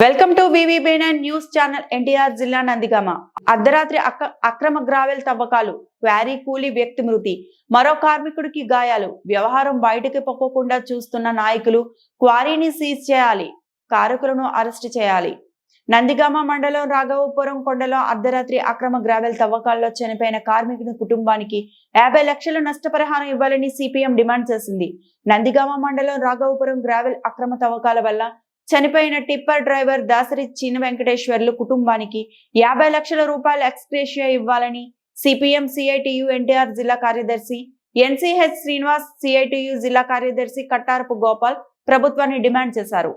Welcome to VVB nine news channel NTR జిల్లా నందిగామ. అర్ధరాత్రి అక్రమ గ్రావెల్ తవ్వకాలు క్వారీ కూలీ వ్యక్తి మృతి మరో కార్మికుడికి గాయాలు వ్యవహారం బయటకి పొక్కకుండా చూస్తున్న నాయకులు క్వారీని సీజ్ చేయాలి కారకులను అరెస్ట్ చేయాలి. నందిగామ మండలం రాఘవపురం కొండలో అర్ధరాత్రి అక్రమ గ్రావెల్ తవ్వకాల్లో చనిపోయిన కార్మికుని కుటుంబానికి యాభై లక్షల నష్టపరిహారం ఇవ్వాలని సిపిఎం డిమాండ్ చేసింది. నందిగామ మండలం రాఘవపురం గ్రావెల్ అక్రమ తవ్వకాల వల్ల చనిపోయిన టిప్పర్ డ్రైవర్ దాసరి చిన్న వెంకటేశ్వర్లు కుటుంబానికి యాభై లక్షల రూపాయల ఎక్స్గ్రేషియా ఇవ్వాలని సిపిఎం సిఐటియు ఎన్టీఆర్ జిల్లా కార్యదర్శి ఎన్సిహెచ్ శ్రీనివాస్ సిఐటియు జిల్లా కార్యదర్శి కట్టారపు గోపాల్ ప్రభుత్వాన్ని డిమాండ్ చేశారు.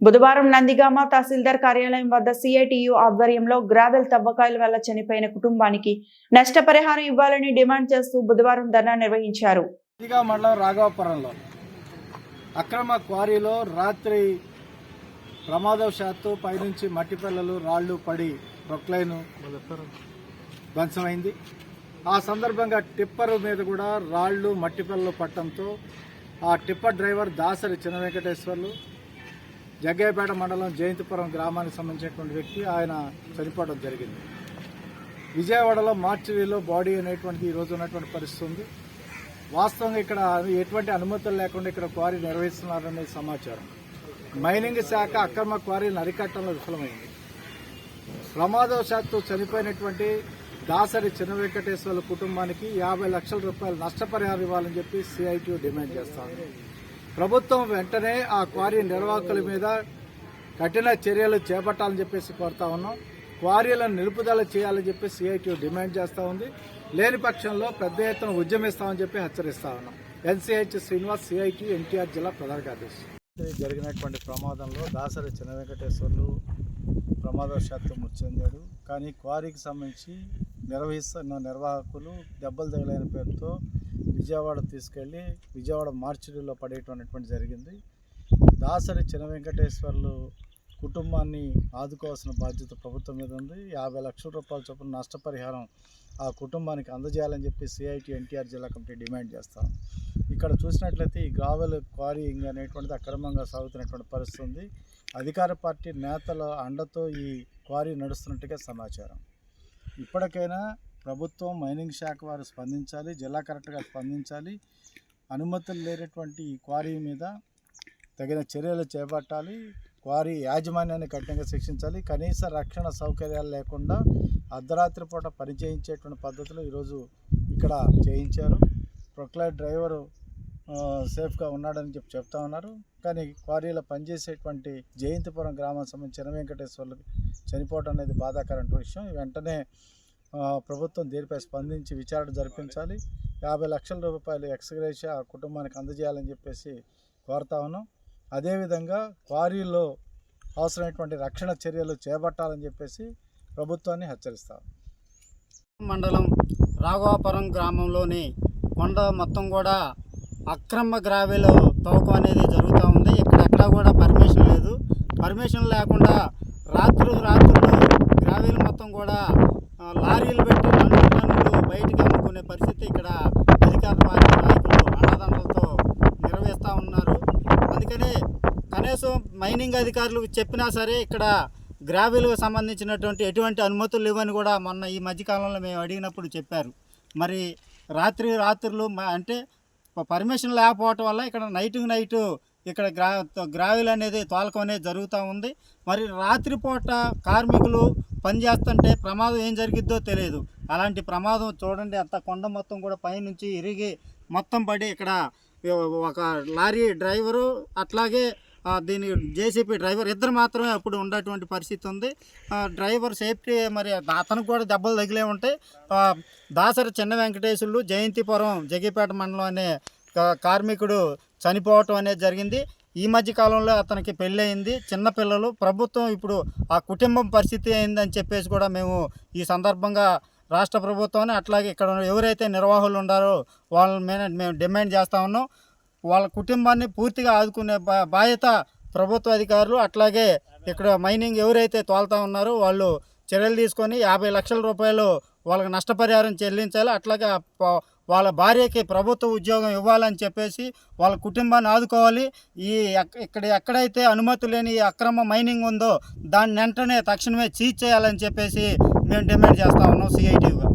బుధవారం నందిగామ తహసీల్దార్ కార్యాలయం వద్ద సిఐటియు ఆధ్వర్యంలో గ్రావెల్ తవ్వకాయల వల్ల చనిపోయిన కుటుంబానికి నష్టపరిహారం ఇవ్వాలని డిమాండ్ చేస్తూ బుధవారం ధర్నా నిర్వహించారు. మండలం రాఘవపురంలో అక్రమ క్వారీలో రాత్రి ప్రమాదవశాత్తు పైనుంచి మట్టి పిల్లలు రాళ్ళు పడి ప్రొక్లైన్ ధ్వంసమైంది. ఆ సందర్భంగా టిప్పర్ మీద కూడా రాళ్ళు మట్టి పిల్లలు పట్టడంతో ఆ టిప్పర్ డ్రైవర్ దాసరి చిన్న వెంకటేశ్వర్లు జగ్గయ్యపేట మండలం జయంతిపురం గ్రామానికి సంబంధించినటువంటి వ్యక్తి ఆయన చనిపోవడం జరిగింది. విజయవాడలో మార్చిరీలో బాడీ అనేటువంటిది ఈరోజు ఉన్నటువంటి పరిస్థితి ఉంది. వాస్తవంగా ఇక్కడ ఎటువంటి అనుమతులు లేకుండా ఇక్కడ క్వారీ నిర్వహిస్తున్నారనే సమాచారం. మైనింగ్ శాఖ అక్రమ క్వారీలను అరికట్టడంలో విఫలమైంది. ప్రమాదవశాత్తు చనిపోయినటువంటి దాసరి చిన్న వెంకటేశ్వర్ల కుటుంబానికి యాభై లక్షల రూపాయలు నష్టపరిహారం ఇవ్వాలని చెప్పి సిఐటి డిమాండ్ చేస్తాను ప్రభుత్వం వెంటనే ఆ క్వారీ నిర్వాహకుల మీద కఠిన చర్యలు చేపట్టాలని చెప్పేసి కోరుతా ఉన్నాం. క్వారీలను నిలుపుదల చేయాలని చెప్పి సిఐటి డిమాండ్ చేస్తూ ఉంది. లేని పక్షంలో పెద్ద ఎత్తున ఉద్యమిస్తామని చెప్పి హెచ్చరిస్తా ఉన్నాం. ఎన్సిహెచ్ శ్రీనివాస్ సిఐటి ఎన్టీఆర్ జిల్లా ప్రధాన కార్యదర్శి. జరిగినటువంటి ప్రమాదంలో దాసరి చిన్న వెంకటేశ్వర్లు ప్రమాదవశాత్తు మృతి చెందాడు. కానీ క్వారీకి సంబంధించి నిర్వహిస్తున్న నిర్వాహకులు దెబ్బలు తగిలిన పేరుతో విజయవాడ తీసుకెళ్ళి విజయవాడ మార్చిడిలో పడేటటువంటి జరిగింది. దాసరి చిన్న వెంకటేశ్వర్లు కుటుంబాన్ని ఆదుకోవాల్సిన బాధ్యత ప్రభుత్వం మీద ఉంది. యాభై లక్షల రూపాయల చొప్పున నష్టపరిహారం ఆ కుటుంబానికి అందజేయాలని చెప్పి సిఐటి ఎన్టీఆర్ జిల్లా కమిటీ డిమాండ్ చేస్తాం ఇక్కడ చూసినట్లయితే ఈ గావెల క్వారీయింగ్ అనేటువంటిది అక్రమంగా సాగుతున్నటువంటి పరిస్థితి ఉంది. అధికార పార్టీ నేతల అండతో ఈ క్వారీ నడుస్తున్నట్టుగా సమాచారం. ఇప్పటికైనా ప్రభుత్వం మైనింగ్ శాఖ వారు స్పందించాలి జిల్లా కలెక్టర్గా స్పందించాలి. అనుమతులు లేనటువంటి ఈ క్వారీ మీద తగిన చర్యలు చేపట్టాలి. క్వారీ యాజమాన్యాన్ని కఠినంగా శిక్షించాలి. కనీస రక్షణ సౌకర్యాలు లేకుండా అర్ధరాత్రి పూట పనిచేయించేటువంటి పద్ధతులు ఈరోజు ఇక్కడ చేయించారు. ప్రొక్లైట్ డ్రైవరు సేఫ్గా ఉన్నాడని చెప్పి చెప్తా ఉన్నారు. కానీ క్వారీలో పనిచేసేటువంటి జయంతిపురం గ్రామానికి సంబంధించిన చిన్న వెంకటేశ్వర్లు చనిపోవడం అనేది బాధాకరమైన విషయం. వెంటనే ప్రభుత్వం దీనిపై స్పందించి విచారణ జరిపించాలి. యాభై లక్షల రూపాయలు ఎక్స్గ్రేషియా ఆ కుటుంబానికి అందజేయాలని చెప్పేసి కోరుతా ఉన్నాం. అదేవిధంగా క్వారీలో అవసరమైనటువంటి రక్షణ చర్యలు చేపట్టాలని చెప్పేసి ప్రభుత్వాన్ని హెచ్చరిస్తాం. మండలం రాఘవాపురం గ్రామంలోని కొండ మొత్తం కూడా అక్రమ గ్రావెల్ తవ్వకం అనేది జరుగుతూ ఉంది. ఇక్కడెక్కడా కూడా పర్మిషన్ లేదు. పర్మిషన్ లేకుండా రాత్రులు రాత్రులు గ్రావెల్ మొత్తం కూడా లారీలు పెట్టి టన్నులు టన్నులు బయటికి అమ్ముకునే పరిస్థితి ఇక్కడ అధికార పార్టీ నాయకులు అన్నదండలతో నిర్వహిస్తూ ఉన్నారు అందుకని కనీసం మైనింగ్ అధికారులు చెప్పినా సరే ఇక్కడ గ్రావెల్కు సంబంధించినటువంటి ఎటువంటి అనుమతులు లేవని కూడా మొన్న ఈ మధ్యకాలంలో మేము అడిగినప్పుడు చెప్పారు. మరి రాత్రి రాత్రులు అంటే పర్మిషన్ లేకపోవటం వల్ల ఇక్కడ నైట్ నైట్ ఇక్కడ గ్రా గ్రావెల్ అనేది తోలకం అనేది జరుగుతూ ఉంది. మరి రాత్రిపూట కార్మికులు పనిచేస్తుంటే ప్రమాదం ఏం జరిగిద్దో తెలియదు. అలాంటి ప్రమాదం చూడండి అంత కొండ మొత్తం కూడా పైనుంచి ఇరిగి మొత్తం పడి ఇక్కడ ఒక లారీ డ్రైవరు అట్లాగే దీని జేసీపీ డ్రైవర్ ఇద్దరు మాత్రమే అప్పుడు ఉండేటువంటి పరిస్థితి ఉంది. డ్రైవర్ సేఫ్టీ మరి అతనికి కూడా దెబ్బలు తగిలే ఉంటాయి. దాసరి చిన్న వెంకటేశ్వర్లు జయంతిపురం జగిపేట మండలం అనే కార్మికుడు చనిపోవటం అనేది జరిగింది. ఈ మధ్య కాలంలో అతనికి పెళ్ళయింది. చిన్నపిల్లలు ప్రభుత్వం ఇప్పుడు ఆ కుటుంబం పరిస్థితి అయిందని చెప్పేసి కూడా మేము ఈ సందర్భంగా రాష్ట్ర ప్రభుత్వాన్ని అట్లాగే ఇక్కడ ఎవరైతే నిర్వాహకులు ఉన్నారో వాళ్ళ మీద మేము డిమాండ్ చేస్తా ఉన్నాం. వాళ్ళ కుటుంబాన్ని పూర్తిగా ఆదుకునే బా- బాధ్యత ప్రభుత్వ అధికారులు అట్లాగే ఇక్కడ మైనింగ్ ఎవరైతే తోలుతా ఉన్నారో వాళ్ళు చర్యలు తీసుకొని యాభై లక్షల రూపాయలు వాళ్ళకి నష్టపరిహారం చెల్లించాలి అట్లాగే వాళ్ళ భార్యకి ప్రభుత్వ ఉద్యోగం ఇవ్వాలని చెప్పేసి వాళ్ళ కుటుంబాన్ని ఆదుకోవాలి. ఈ ఇక్కడ ఎక్కడైతే అనుమతి లేని అక్రమ మైనింగ్ ఉందో దాన్ని వెంటనే తక్షణమే చీజ్ చేయాలని చెప్పేసి మేము డిమాండ్ చేస్తా ఉన్నాం సిఐటీగా